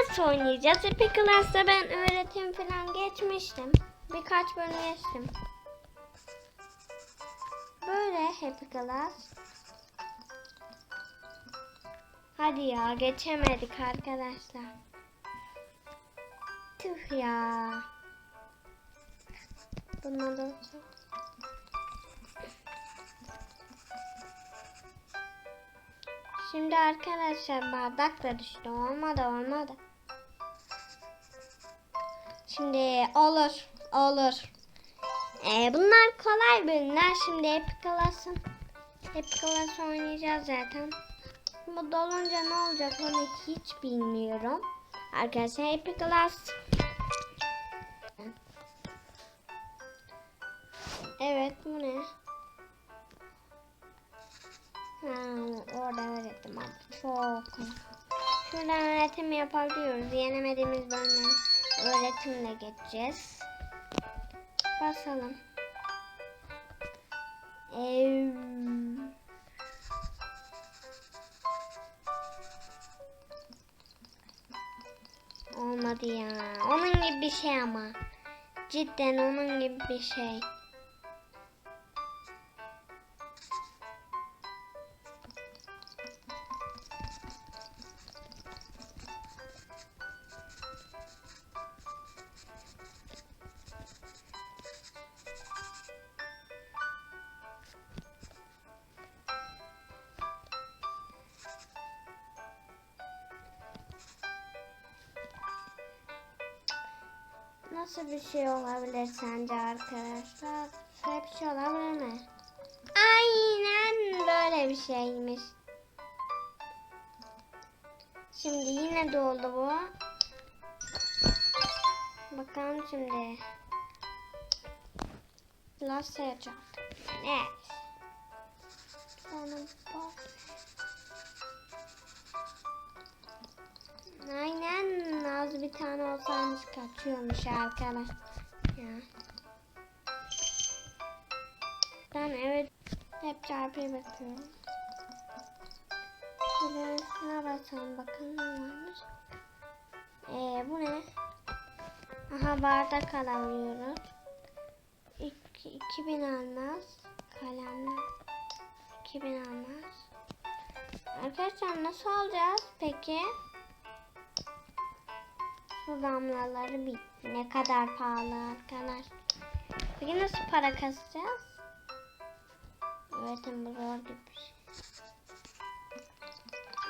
Class oynayacağız. Happy Class'ta ben öğretim falan geçmiştim. Birkaç bölüm geçtim. Böyle Happy Class. Hadi ya geçemedik arkadaşlar. Tüh ya. Bunlar da olsun. Şimdi arkadaşlar bardak da düştü. Olmadı olmadı. Şimdi olur olur. Ee, bunlar kolay bölümler. Şimdi Epic Class'ın Epic Class oynayacağız zaten. Bu dolunca ne olacak onu hiç bilmiyorum. Arkadaşlar Epic Class Evet bu ne? Ha, orada öğrettim abi. Çok. Şuradan öğretim yapabiliyoruz. Yenemediğimiz bölümleri öğretimle geçeceğiz. Basalım. Ev. Olmadı ya. Onun gibi bir şey ama. Cidden onun gibi bir şey. Nasıl bir şey olabilir sence arkadaşlar? Böyle bir şey olabilir mi? Aynen böyle bir şeymiş. Şimdi yine doldu bu. Bakalım şimdi. Ne? Sonra bak. Aynen bir tane olsaymış kaçıyormuş arkadaş. Ya. Ben evet hep çarpıya bakıyorum. Şuna basalım bakalım ne varmış. Ee, bu ne? Aha bardak alabiliyoruz. İki, 2000 almaz. Kalemler. 2000 almaz. Arkadaşlar nasıl alacağız peki? Su damlaları bir ne kadar pahalı arkadaş. Peki nasıl para kasacağız? Evet bu zor gibi bir şey.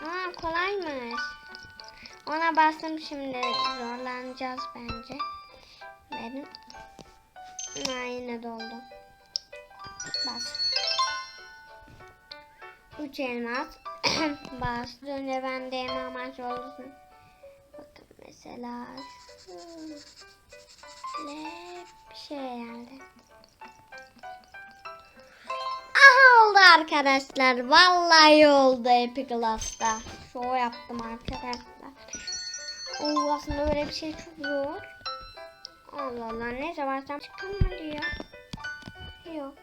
Aa kolaymış. Ona bastım şimdi zorlanacağız bence. Verin. Aa, yine doldu. Bas. Üç elmas. Bas. Önce ben de elmas olsun. Mesela şöyle bir şey geldi. Aha oldu arkadaşlar. Vallahi oldu Epic Class'ta. Show yaptım arkadaşlar. Oo aslında böyle bir şey çok zor. Allah Allah ne zaman çıkamadı ya. Yok.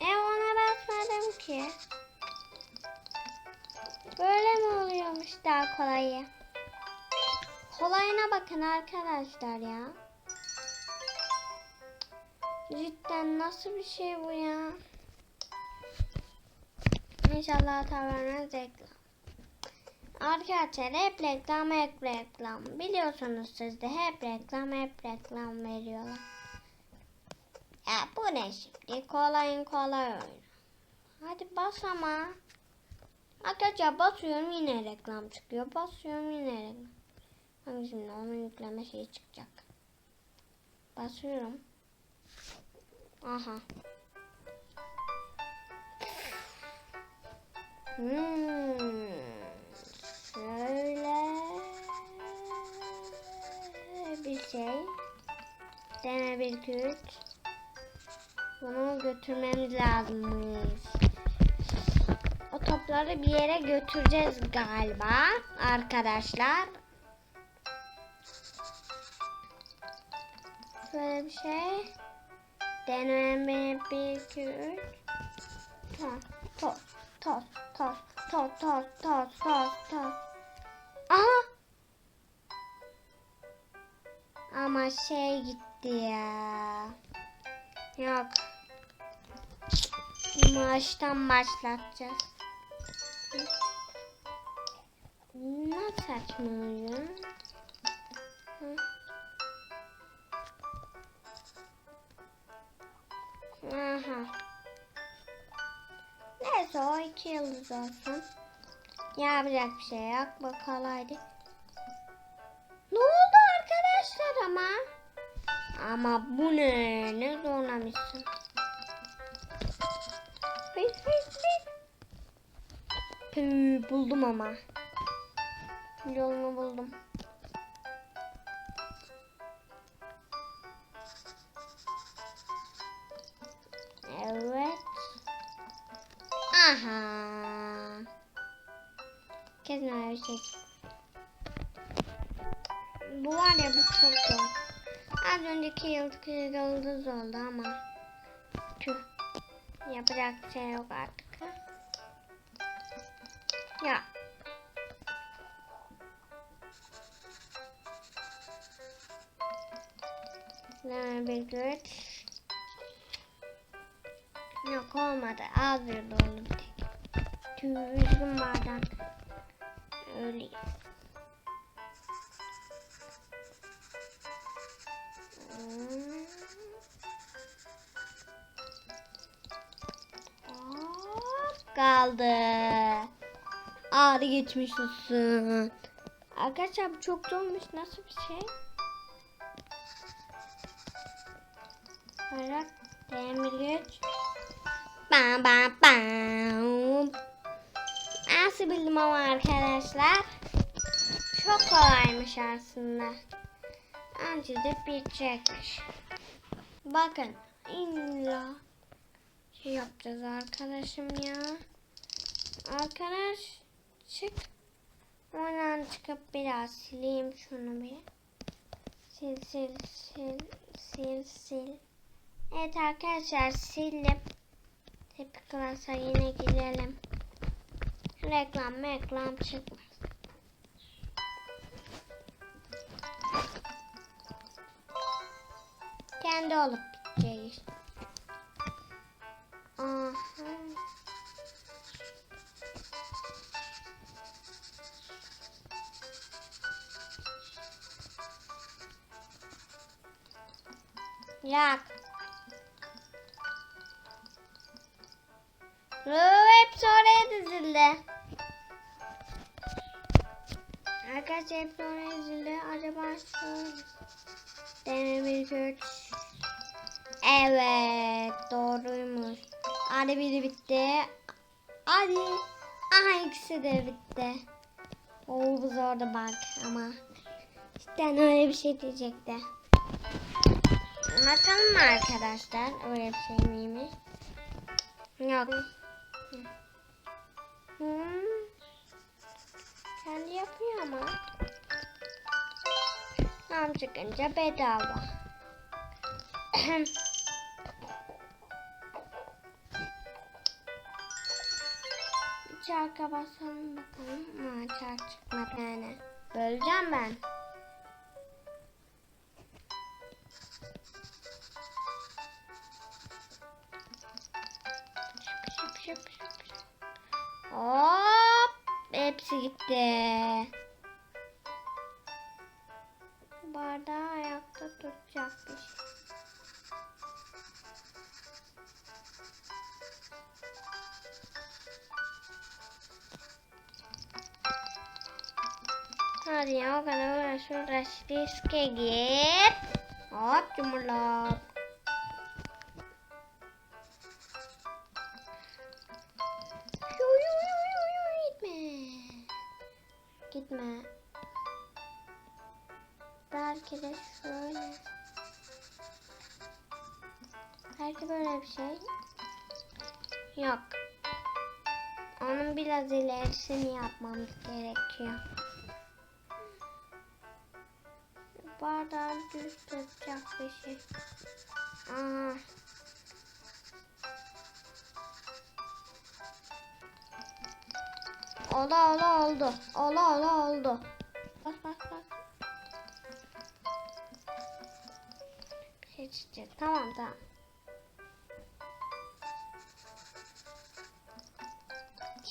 E ona basmadım ki. Böyle mi oluyormuş daha kolayı? Kolayına bakın arkadaşlar ya. Cidden nasıl bir şey bu ya? İnşallah hata vermez reklam. Arkadaşlar hep reklam hep reklam. Biliyorsunuz siz de hep reklam hep reklam veriyorlar. Ya bu ne şimdi? Kolayın kolay oyunu. Hadi bas ama. Arkadaşlar basıyorum yine reklam çıkıyor. Basıyorum yine reklam. Hani şimdi onun yükleme şeyi çıkacak. Basıyorum. Aha. Hmm. Şöyle bir şey. Dene bir üç. Bunu götürmemiz lazımmış. O topları bir yere götüreceğiz galiba arkadaşlar. böyle bir şey. Deneme bir kürk. Tos, tos, tos, tos, tos, tos, tos, tos. Aha! Ama şey gitti ya. Yok. Maçtan başlatacağız. Ne saçmalıyor? Hı? Aha. Neyse o iki yıldız olsun. Yapacak bir şey yok. Bu kolaydı. Ne oldu arkadaşlar ama? Ama bu ne? Ne zorlamışsın. Hayır hayır hayır. Püh, buldum ama. Yolunu buldum. Evet. Aha. Kesin şey. Bu var ya bu çok zor. Az önceki yıldız yıldız oldu ama. Tüh. Yapacak şey yok artık. Ya. Ne güç. Yok olmadı. Az bir dolu tek. Bardak. Öyle. Kaldı. Ağrı geçmiş olsun. Arkadaşlar bu çok zormuş. Nasıl bir şey? Bayrak demir güç. Bam bam bam. Nasıl bildim ama arkadaşlar? Çok kolaymış aslında. Önce de bitecekmiş. Bakın illa şey yapacağız arkadaşım ya. Arkadaş çık. Oradan çıkıp biraz sileyim şunu bir. Sil sil sil sil sil. Evet arkadaşlar sildim. Klasa yine gidelim. Reklam reklam çıkmaz. Kendi olup gideceğiz. Aha. Yak. Hepsi oraya dizildi. Arkadaşlar hepsi oraya dizildi. Acaba şu güç. Evet doğruymuş. Hadi biri bitti. Hadi. Aha ikisi de bitti. Oo bu zordu bak ama. İşte öyle bir şey diyecekti. Bakalım mı arkadaşlar? Öyle bir şey miymiş? Yok. Hmm. Kendi yapıyor ama. Tam çıkınca bedava. Çarka basalım bakalım. Ama çark çıkmadı yani. Böleceğim ben. Şıp şıp şıp. Hop. Hepsi gitti. Bardağı ayakta tutacak bir şey. Hadi ya o kadar. Belki böyle bir şey. Yok. Onun biraz ilerisini yapmamız gerekiyor. Bardağı düz tutacak bir şey. Aa. Ola ola oldu. Ola ola oldu. Bak bak bak. geçeceğiz. Tamam tamam.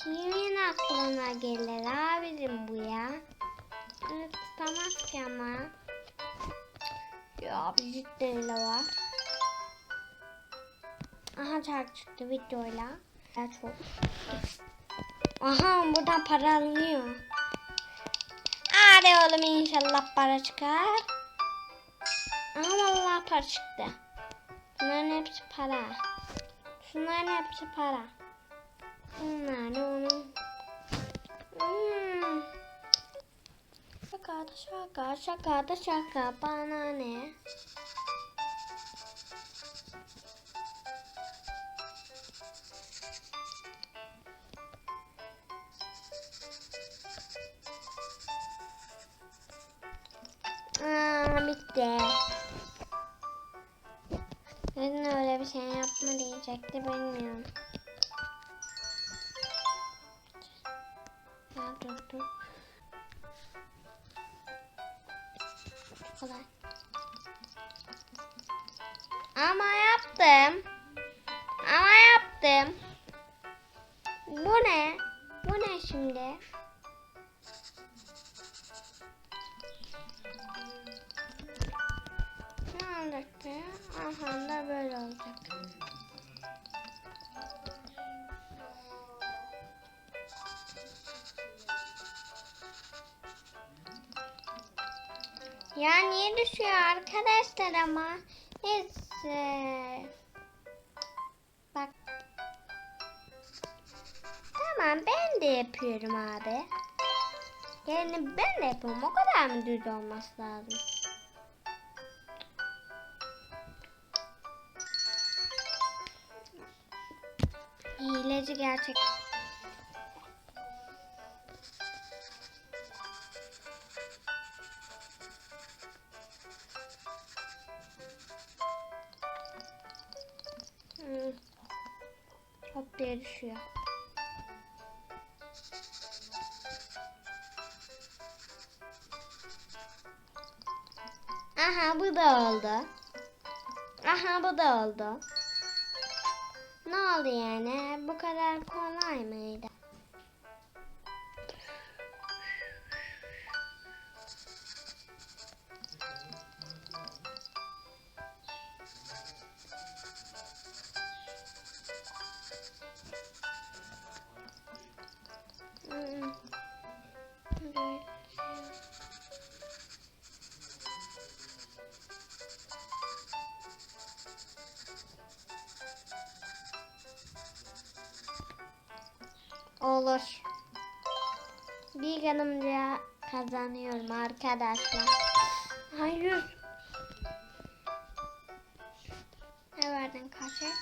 Kimin aklına gelir abicim bu ya? Tutamaz ki ama. Ya bir cidden öyle var. Aha çark çıktı videoyla. Ya çok. Aha buradan para alınıyor. Hadi oğlum inşallah para çıkar. Aha vallahi para çıktı. Bunların hepsi para. Şunların hepsi para. Da onun. Hmm. Şaka da şaka, şaka da şaka. Bana ne? Aa, bitti. Neden öyle bir şey yapma diyecekti bilmiyorum. Kolay. Ama yaptım. Ama yaptım. Bu ne? Bu ne şimdi? Ne olacaktı? Aha da böyle olacak. Ya niye düşüyor arkadaşlar ama? Neyse. Bak. Tamam ben de yapıyorum abi. Yani ben de yapıyorum. O kadar mı düz olması lazım? Hileci gerçek. Düşüyor. Aha bu da oldu. Aha bu da oldu. Ne oldu yani? Bu kadar kolay mıydı? Olur. Bir yanımca kazanıyorum arkadaşlar. Hayır. Ne verdin kaset?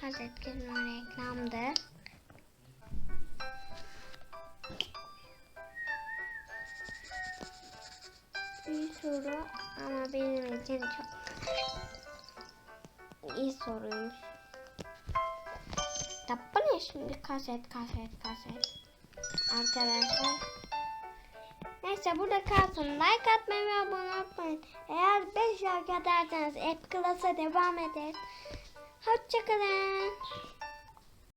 Kaset kelime reklamdı. Soru ama benim için çok iyi soruymuş. Bu ne şimdi kaset kaset kaset. Arkadaşlar. Neyse burada kalsın. Like atmayı ve abone olmayı. Eğer 5 like atarsanız App Class'a devam eder. Hoşçakalın.